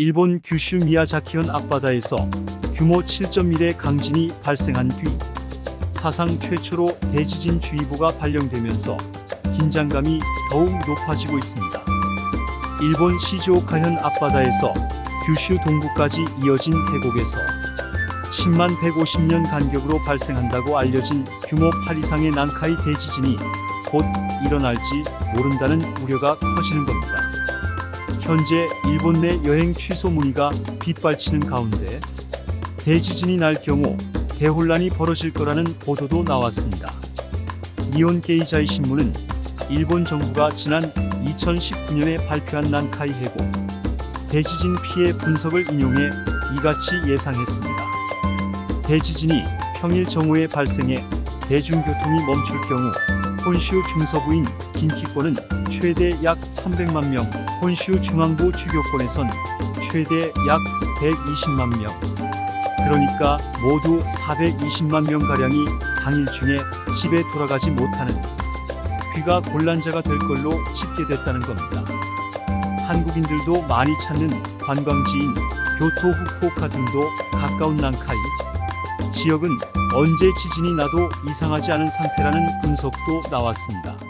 일본 규슈 미야자키현 앞바다에서 규모 7.1의 강진이 발생한 뒤 사상 최초로 대지진 주의보가 발령되면서 긴장감이 더욱 높아지고 있습니다. 일본 시즈오카현 앞바다에서 규슈 동부까지 이어진 계곡에서 10만 150년 간격으로 발생한다고 알려진 규모 8 이상의 난카이 대지진이 곧 일어날지 모른다는 우려가 커지는 겁니다. 현재 일본 내 여행 취소 문의가 빗발치는 가운데 대지진이 날 경우 대혼란이 벌어질 거라는 보도도 나왔습니다. 니온 게이자이 신문은 일본 정부가 지난 2019년에 발표한 난카이 해고 대지진 피해 분석을 인용해 이같이 예상했습니다. 대지진이 평일 정오에 발생해 대중교통이 멈출 경우 혼슈 중서부인 긴키권은 최대 약 300만 명, 혼슈 중앙부 주교권에선 최대 약 120만 명. 그러니까 모두 420만 명 가량이 당일 중에 집에 돌아가지 못하는 귀가 곤란자가 될 걸로 집계됐다는 겁니다. 한국인들도 많이 찾는 관광지인 교토 후쿠오카 등도 가까운 난카이 지역은 언제 지진이 나도 이상하지 않은 상태라는 분석도 나왔습니다.